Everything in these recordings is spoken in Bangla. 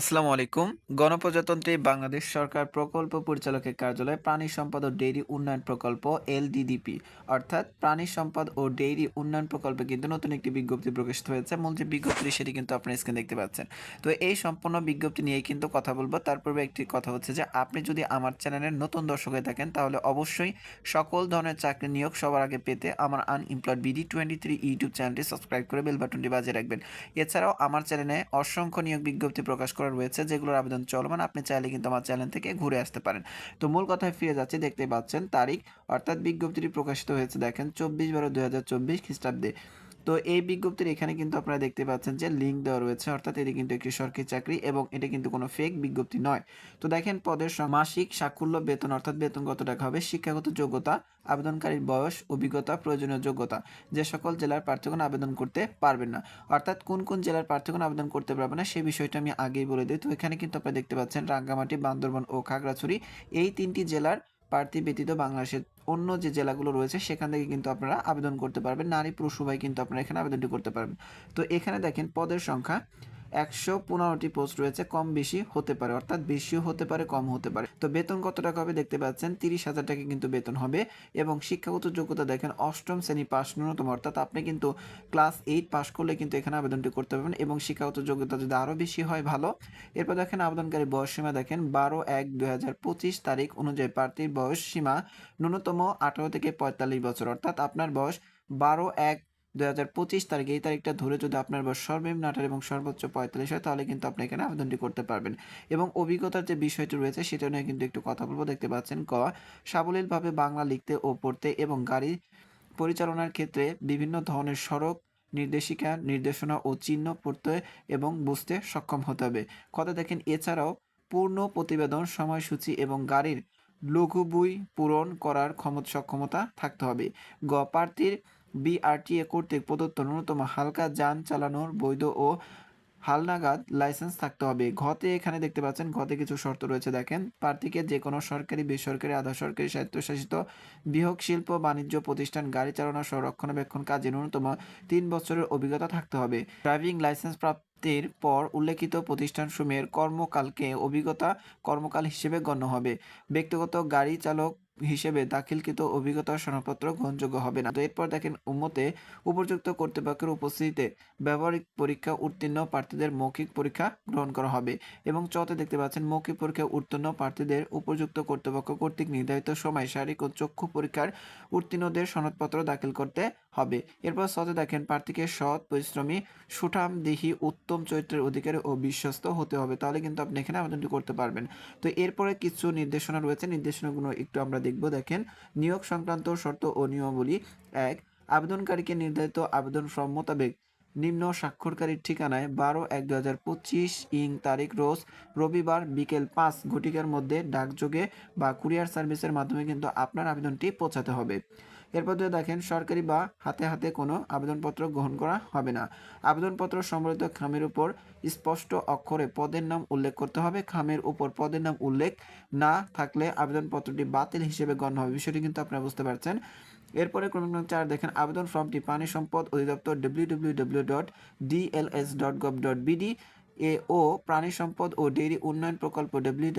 আসসালামু আলাইকুম। গণপ্রজাতন্ত্রী বাংলাদেশ সরকার প্রকল্প পরিচালকের কার্যালয় প্রাণী সম্পদ ও ডেইরি উন্নয়ন প্রকল্প, এলডিডিপি, অর্থাৎ প্রাণী সম্পদ ও ডেইরি উন্নয়ন প্রকল্পে কিন্তু নতুন একটি বিজ্ঞপ্তি প্রকাশিত হয়েছে। মূল যে বিজ্ঞপ্তি, সেটি কিন্তু আপনার স্ক্রিন দেখতে পাচ্ছেন। তো এই সম্পূর্ণ বিজ্ঞপ্তি নিয়েই কিন্তু কথা বলব। তার পূর্বে একটি কথা হচ্ছে যে, আপনি যদি আমার চ্যানেলের নতুন দর্শক হয়ে থাকেন, তাহলে অবশ্যই সকল ধরনের চাকরি নিয়োগ সবার আগে পেতে আমার unemployed BD twenty three YouTube চ্যানেলটি সাবস্ক্রাইব করে বেল বাটনটি বাজিয়ে রাখবেন। এছাড়াও আমার চ্যানেলে অসংখ্য নিয়োগ বিজ্ঞপ্তি প্রকাশ করা রয়েছে, যেগুলোর আবেদন চলমান। আপনি চাইলে কিন্তু আমার চ্যানেল থেকে ঘুরে আসতে পারেন। তো মূল কথায় ফিরে যাচ্ছে দেখতে পাচ্ছেন তারিখ। অর্থাৎ বিজ্ঞপ্তিটি প্রকাশিত হয়েছে, দেখেন, চব্বিশ বারো দুই হাজার চব্বিশ খ্রিস্টাব্দে। তো এই বিজ্ঞপ্তির এখানে কিন্তু আপনারা দেখতে পাচ্ছেন যে লিঙ্ক দেওয়া রয়েছে, অর্থাৎ এটি কিন্তু একটি সরকারি চাকরি এবং এটা কিন্তু কোনো ফেক বিজ্ঞপ্তি নয়। তো দেখেন, পদের মাসিক সাকুল্য বেতন, অর্থাৎ বেতন কত টাকা হবে, শিক্ষাগত যোগ্যতা, আবেদনকারীর বয়স, অভিজ্ঞতা, প্রয়োজনীয় যোগ্যতা, যে সকল জেলার প্রার্থীগণ আবেদন করতে পারবেন না। অর্থাৎ কোন কোন জেলার প্রার্থীগণ আবেদন করতে পারবে না সেই বিষয়টা আমি আগেই বলে দিই। তো এখানে কিন্তু আপনারা দেখতে পাচ্ছেন, রাঙ্গামাটি, বান্দরবান ও খাগড়াছড়ি, এই তিনটি জেলার প্রার্থী ব্যতীত বাংলাদেশের অন্য যে জেলাগুলো রয়েছে, সেখান থেকে কিন্তু আপনারা আবেদন করতে পারবেন। নারী পুরুষ উভয় কিন্তু আপনারা এখানে আবেদনটি করতে পারবেন। তো এখানে দেখেন পদের সংখ্যা একশো পনেরোটি পোস্ট রয়েছে, কম বেশি হতে পারে, অর্থাৎ বেশিও হতে পারে, কম হতে পারে। তো বেতন কত টাকা হবে দেখতে পাচ্ছেন, তিরিশ হাজার টাকা কিন্তু বেতন হবে এবং শিক্ষাগত যোগ্যতা দেখেন, অষ্টম শ্রেণি পাস ন্যূনতম, অর্থাৎ আপনি কিন্তু ক্লাস এইট পাস করলে কিন্তু এখানে আবেদনটি করতে পারবেন এবং শিক্ষাগত যোগ্যতা যদি আরও বেশি হয়, ভালো। এরপর দেখেন আবেদনকারী বয়স সীমা দেখেন, বারো এক দুই হাজার পঁচিশ তারিখ অনুযায়ী প্রার্থীর বয়স সীমা ন্যূনতম আঠারো থেকে পঁয়তাল্লিশ বছর, অর্থাৎ আপনার বয়স বারো এক দুই হাজার পঁচিশ তারিখ এই তারিখটা ধরে যদি আপনার বয়স সর্বনিম্ন আঠারো এবং সর্বোচ্চ পঁয়তাল্লিশ হয়, তাহলে কিন্তু আপনি এখানে আবেদনটি করতে পারবেন। এবং অভিজ্ঞতার যে বিষয়টি রয়েছে, সেটা নিয়ে কিন্তু একটু কথা বলব। দেখতে পাচ্ছেন, ক, সাবলীলভাবে বাংলা লিখতে ও পড়তে এবং গাড়ি পরিচালনার ক্ষেত্রে বিভিন্ন ধরনের সড়ক নির্দেশিকা, নির্দেশনা ও চিহ্ন পড়তে এবং বুঝতে সক্ষম হতে হবে। কথা দেখেন, এছাড়াও পূর্ণ প্রতিবেদন, সময়সূচি এবং গাড়ির লঘু বই পূরণ করার ক্ষমতা সক্ষমতা থাকতে হবে। গ, প্রার্থীর বিআরটিএ কর্তৃক প্রদত্ত ন্যূনতম হালকা যান চালানোর বৈধ ও হালনাগাদ লাইসেন্স থাকতে হবে। ঘতে এখানে দেখতে পাচ্ছেন, ঘতে কিছু শর্ত রয়েছে। দেখেন, প্রার্থীকে যে কোনো সরকারি, বেসরকারি আধা সরকারি স্বায়ত্তশাসিত বৃহৎ শিল্প বাণিজ্য প্রতিষ্ঠান, গাড়ি চালানো সহ রক্ষণাবেক্ষণ কাজে ন্যূনতম তিন বছরের অভিজ্ঞতা থাকতে হবে। ড্রাইভিং লাইসেন্স প্রাপ্তির পর উল্লেখিত প্রতিষ্ঠানসমূহের কর্মকালকে অভিজ্ঞতা কর্মকাল হিসেবে গণ্য হবে। ব্যক্তিগত গাড়ি চালক হিসেবে দাখিলকৃত অভিজ্ঞতা সনদপত্র গ্রহণযোগ্য হবে না। তো এরপর দেখেন, উম্মতে উপযুক্ত কর্তৃপক্ষের উপস্থিতিতে ব্যবহারিক পরীক্ষা উত্তীর্ণ প্রার্থীদের মৌখিক পরীক্ষা গ্রহণ করা হবে এবং চতে দেখতে পাচ্ছেন, মৌখিক পরীক্ষা উত্তীর্ণ প্রার্থীদের উপযুক্ত কর্তৃপক্ষ কর্তৃক নির্ধারিত সময় শারীরিক ও চক্ষু পরীক্ষার উত্তীর্ণদের সনদপত্র দাখিল করতে হবে। এরপর সতে দেখেন, প্রার্থীকে সৎ, পরিশ্রমী সুঠাম দেহি উত্তম চরিত্রের অধিকারী ও বিশ্বস্ত হতে হবে। তাহলে কিন্তু আপনি এখানে আবেদনটি করতে পারবেন। তো এরপরে কিছু নির্দেশনা রয়েছে। নির্দেশনাগুলো একটু আমরা দেখব, দেখেন। নিয়োগ সংক্রান্ত শর্ত ও নিয়মাবলী এক। আবেদনকারীকে নির্ধারিত আবেদন ফর্ম মোতাবেক নিম্ন স্বাক্ষরকারীর ঠিকানায় বারো এক দু হাজার পঁচিশ ইং তারিখ রোজ রবিবার বিকেল পাঁচ ঘটিকার মধ্যে ডাকযোগে বা কুরিয়ার সার্ভিসের মাধ্যমে কিন্তু আপনার আবেদনটি পৌঁছাতে হবে। এরপর দিয়ে দেখেন সরকারি বা হাতে হাতে কোনো আবেদনপত্র গ্রহণ করা হবে না। আবেদনপত্র সম্বলিত খামের উপর স্পষ্ট অক্ষরে পদের নাম উল্লেখ করতে হবে। খামের উপর পদের নাম উল্লেখ না থাকলে আবেদনপত্রটি বাতিল হিসেবে গণ্য হবে। বিষয়টি কিন্তু আপনারা বুঝতে পারছেন। এরপরে ক্রমিক চার, দেখেন আবেদন ফর্মটি পানি সম্পদ অধিদপ্তর W dot DLS dot gov dot BD এ ও প্রাণী সম্পদ ও ডেইরি উন্নয়ন প্রকল্প W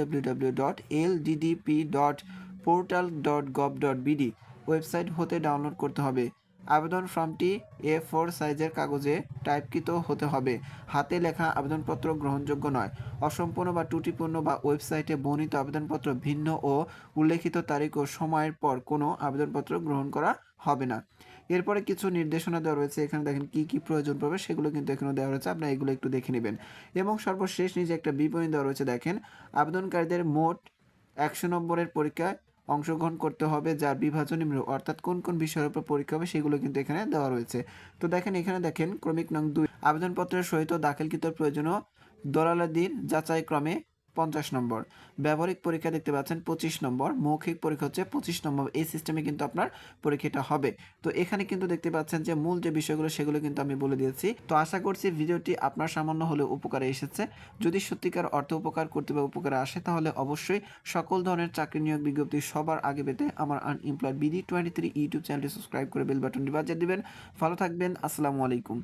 dot L DDP dot portal dot gov dot BD website হতে ডাউনলোড করতে হবে। আবেদন ফর্মটি এ ফোর সাইজের কাগজে টাইপকৃত হতে হবে। হাতে লেখা আবেদনপত্র গ্রহণযোগ্য নয়। অসম্পূর্ণ বা ত্রুটিপূর্ণ বা ওয়েবসাইটে বর্ণিত আবেদনপত্র ভিন্ন ও উল্লেখিত তারিখ ও সময়ের পর কোনো আবেদনপত্র গ্রহণ করা হবে না। এরপরে কিছু নির্দেশনা দেওয়া রয়েছে। এখানে দেখেন কি কি প্রয়োজন পড়বে সেগুলো কিন্তু এখানে দেওয়া রয়েছে। আপনারা এগুলো একটু দেখে নেবেন। এবং সর্বশেষ নিজে একটা বিবরণী দেওয়া রয়েছে। দেখেন, আবেদনকারীদের মোট একশো নম্বরের পরীক্ষায় অংশগ্রহণ করতে হবে যার বিভাজনী নিম্ন অর্থাৎ কোন কোন বিষয়ের উপর পরীক্ষা হবে সেগুলো কিন্তু এখানে দেওয়া রয়েছে। তো দেখেন, এখানে দেখেন, ক্রমিক নং দুই, আবেদনপত্রের সহিত দাখিলকৃত প্রয়োজনীয় দলালাদির যাচাই ক্রমে পঞ্চাশ নম্বর। ব্যবহারিক পরীক্ষা দেখতে পাচ্ছেন পঁচিশ নম্বর। মৌখিক পরীক্ষা হচ্ছে পঁচিশ নম্বর। এই সিস্টেমে কিন্তু আপনার পরীক্ষাটা হবে। তো এখানে কিন্তু দেখতে পাচ্ছেন যে মূল যে বিষয়গুলো, সেগুলো কিন্তু আমি বলে দিয়েছি। তো আশা করছি ভিডিওটি আপনার সামান্য হলেও উপকারে এসেছে। যদি সত্যিকার অর্থ উপকার করতে বা উপকারে আসে, তাহলে অবশ্যই সকল ধরনের চাকরি নিয়োগ বিজ্ঞপ্তি সবার আগে পেতে আমার unemployed BD twenty three YouTube চ্যানেলটি সাবস্ক্রাইব করে বেল বাটনটি বাজিয়ে দিবেন। ভালো থাকবেন। আসসালামু আলাইকুম।